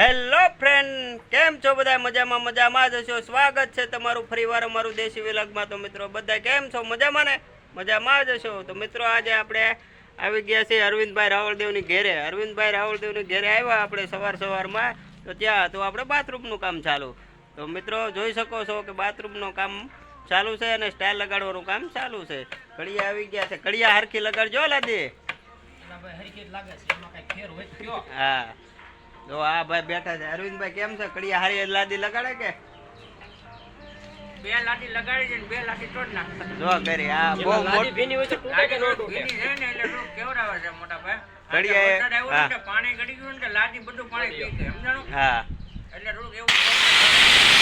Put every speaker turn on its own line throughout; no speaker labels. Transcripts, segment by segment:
Hello friend કેમ છો બધા? મજામાં મજામાં જ હશો? સ્વાગત છે તમારું ફરીવાર અમારું દેશી વિલગમાં. તો મિત્રો બધા કેમ છો? મજામાં ને? મજામાં જ હશો? તો મિત્રો આજે આપણે આવી ગયા છીએ અરવિંદભાઈ રાવળદેવની ઘેરે. અરવિંદભાઈ રાવળદેવની ઘેરે આવ્યા આપણે સવાર સવારમાં. તો ત્યાં તો આપણે બાથરૂમનું કામ ચાલુ. તો મિત્રો જોઈ શકો છો કે બાથરૂમનું કામ ચાલુ છે અને સ્ટાઇલ લગાડવાનું કામ ચાલુ છે. કડિયા આવી ગયા છે. કડિયા હરખી લગાડજો લાદી. હા. જો આ ભાઈ બેઠા છે. અરવિંદભાઈ કેમ છે? કડિયા હારી લાદી લગાડે કે?
બે લાઠી લગાડી છે ને બે લાઠી તોડ નાખતા
જો કરી આ બહુ મોટી
લાઠી રોડ ભીની છે ને એટલે કેવડાવે છે મોટા ભાઈ પાણી ગળી ગયું ને લાઠી બધું પાણી પી ગયું સમજાણું?
હા
એટલે થોડુંક એવું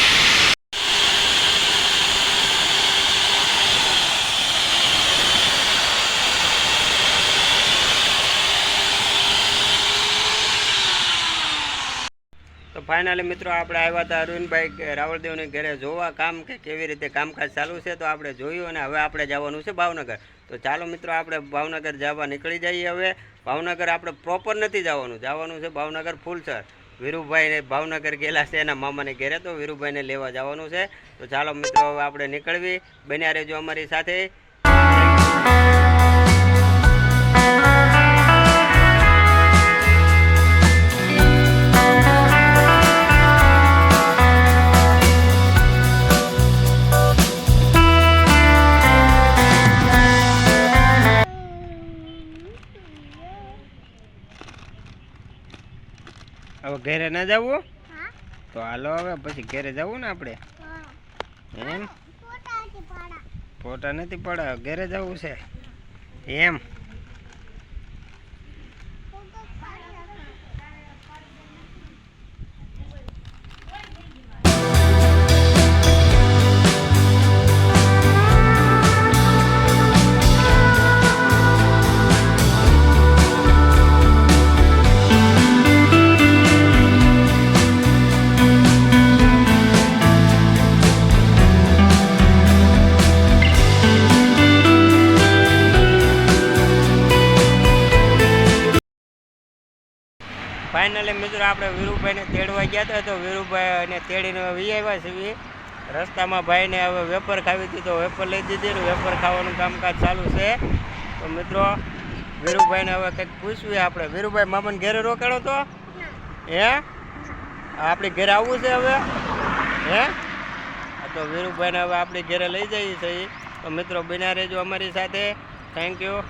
તો ફાઇનલી મિત્રો આપણે આવ્યા હતા અરવિંદભાઈ રાવળદેવની ઘરે જોવા કામ કે કેવી રીતે કામકાજ ચાલુ છે તો આપણે જોયું અને હવે આપણે જવાનું છે ભાવનગર. તો ચાલો મિત્રો આપણે ભાવનગર જવા નીકળી જઈએ હવે. ભાવનગર આપણે પ્રોપર નથી જવાનું. જવાનું છે ભાવનગર ફૂલસર વીરુભાઈને ભાવનગર ગયેલા છે એના મામાને ઘેરે તો વીરુભાઈને લેવા જવાનું છે. તો ચાલો મિત્રો હવે આપણે નીકળવી. બન્યા રહેજો અમારી સાથે. હવે ઘરે ના જવું તો હાલો હવે પછી ઘરે જવું ને આપણે? એમ? ફોટા નથી પડે ઘરે જવું છે. એમ? ફાઇનલી મિત્રો આપણે વીરુભાઈને તેડવા ગયા હતા તો વીરુભાઈને તેડીને વી આવ્યા છીએ. રસ્તામાં ભાઈને હવે વેપર ખાવી હતી તો વેપર લઈ દીધી ને વેપર ખાવાનું કામકાજ ચાલુ છે. તો મિત્રો, વીરુભાઈને હવે કંઈક પૂછવી આપણે. વીરુભાઈ, મામાને ઘેરે રોકાણો તો? હે? આપણી ઘરે આવવું છે હવે? હે? તો વીરુભાઈને હવે આપણી ઘરે લઈ જઈએ છીએ. તો મિત્રો, બિના રહેજો અમારી સાથે. થેન્ક યુ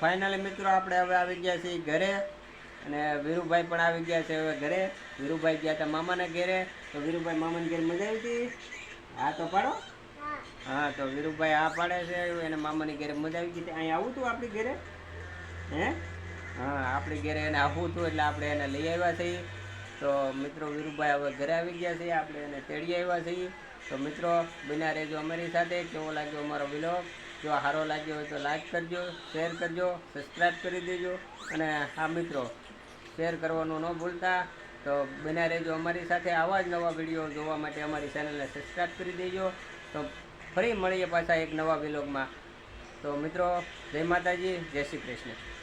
ફાઇનલી મિત્રો આપણે હવે આવી ગયા છીએ ઘરે અને વીરુભાઈ પણ આવી ગયા છે હવે ઘરે. વીરુભાઈ ગયા હતા મામાના ઘરે. તો વીરુભાઈ મામાના ઘરે મજા આવી હતી? હા તો પાડો. હા તો વીરુભાઈ આ પાડે છે એને મામાની ઘેરે મજા આવી ગઈ હતી. અહીં આવું તું આપણી ઘરે? હે? હા, આપણી ઘરે એને આવવું હતું એટલે આપણે એને લઈ આવ્યા છીએ. તો મિત્રો વીરુભાઈ હવે ઘરે આવી ગયા છે. આપણે એને તેડી આવ્યા છીએ. તો મિત્રો બિના રહેજો અમારી સાથે. કેવો લાગ્યો અમારો વિલોગ જો સારો લાગ્યો હોય તો લાઈક કરજો શેર કરજો સબસ્ક્રાઈબ કરી દેજો. અને હા, મિત્રો શેર કરવાનું ન ભૂલતા. તો બન્યા રહેજો અમારી સાથે આવા જ નવા વીડિયો જોવા માટે અમારી ચેનલને સબસ્ક્રાઈબ કરી દેજો. તો ફરી મળીએ પાછા એક નવા વિલોગમાં તો મિત્રો, જય માતાજી, જય શ્રી કૃષ્ણ.